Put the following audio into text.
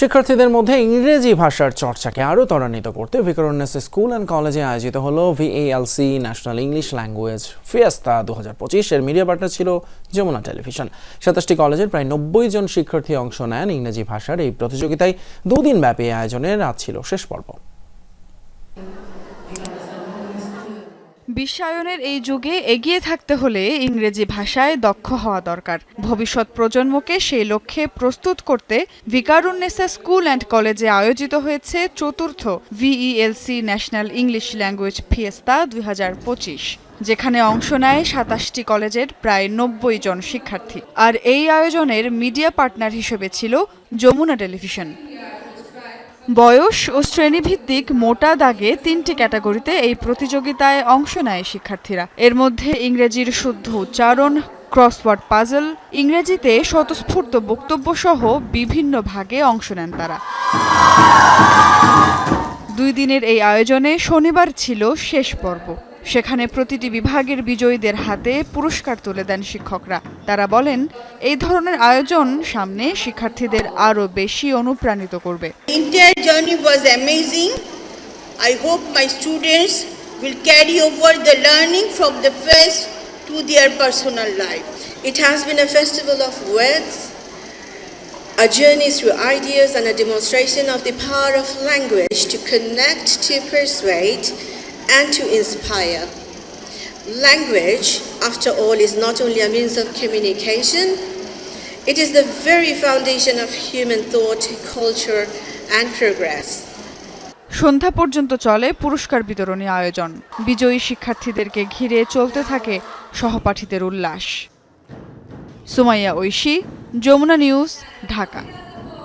শিক্ষার্থীদের মধ্যে ইংরেজি ভাষার চর্চাকে আরও ত্বরান্বিত করতে ভিকরণ্যাস স্কুল অ্যান্ড কলেজে আয়োজিত হলো VALC National English Language Fiesta দু হাজার পঁচিশের মিডিয়া পার্টনার ছিল যমুনা টেলিভিশন। সাতাশটি কলেজের প্রায় নব্বই জন শিক্ষার্থী অংশ নেন ইংরেজি ভাষার এই প্রতিযোগিতায়। দুদিন ব্যাপী আয়োজনের আজ ছিল শেষ পর্ব। বিশ্বায়নের এই যুগে এগিয়ে থাকতে হলে ইংরেজি ভাষায় দক্ষ হওয়া দরকার। ভবিষ্যৎ প্রজন্মকে সেই লক্ষ্যে প্রস্তুত করতে ভিকারুন্নেসা স্কুল অ্যান্ড কলেজে আয়োজিত হয়েছে চতুর্থ VELC National English Language Fiesta দুই হাজার পঁচিশ, যেখানে অংশ নেয় সাতাশটি কলেজের প্রায় নব্বই জন শিক্ষার্থী। আর এই আয়োজনের মিডিয়া পার্টনার হিসেবে ছিল যমুনা টেলিভিশন। বয়স ও শ্রেণীভিত্তিক মোটা দাগে তিনটি ক্যাটাগরিতে এই প্রতিযোগিতায় অংশ নেয় শিক্ষার্থীরা। এর মধ্যে ইংরেজির শুদ্ধ উচ্চারণ ক্রসওয়ার্ড পাজল ইংরেজিতে স্বতঃস্ফূর্ত বক্তব্য সহ বিভিন্ন ভাগে অংশ নেন তারা। দুই দিনের এই আয়োজনে শনিবার ছিল শেষ পর্ব। সেখানে প্রতিটি বিভাগের বিজয়ীদের হাতে পুরস্কার তুলে দেন শিক্ষকরা তারা বলেন এই ধরনের আয়োজন সামনে শিক্ষার্থীদের আরও বেশি অনুপ্রাণিত করবে entire journey was amazing. I hope my students will carry over the learning from the fest to their personal life. It has been a festival of words, a journey through ideas, and a demonstration of the power of language to connect, to persuade, and to inspire. Language, after all, is not only a means of communication, it is the very foundation of human thought, culture, and progress. সন্ধ্যা পর্যন্ত চলে পুরস্কার বিতরণী আয়োজন বিজয়ী শিক্ষার্থীদেরকে ঘিরে চলতে থাকে সহপাঠীদের উল্লাস সুমাইয়া ঐশী যমুনা নিউজ ঢাকা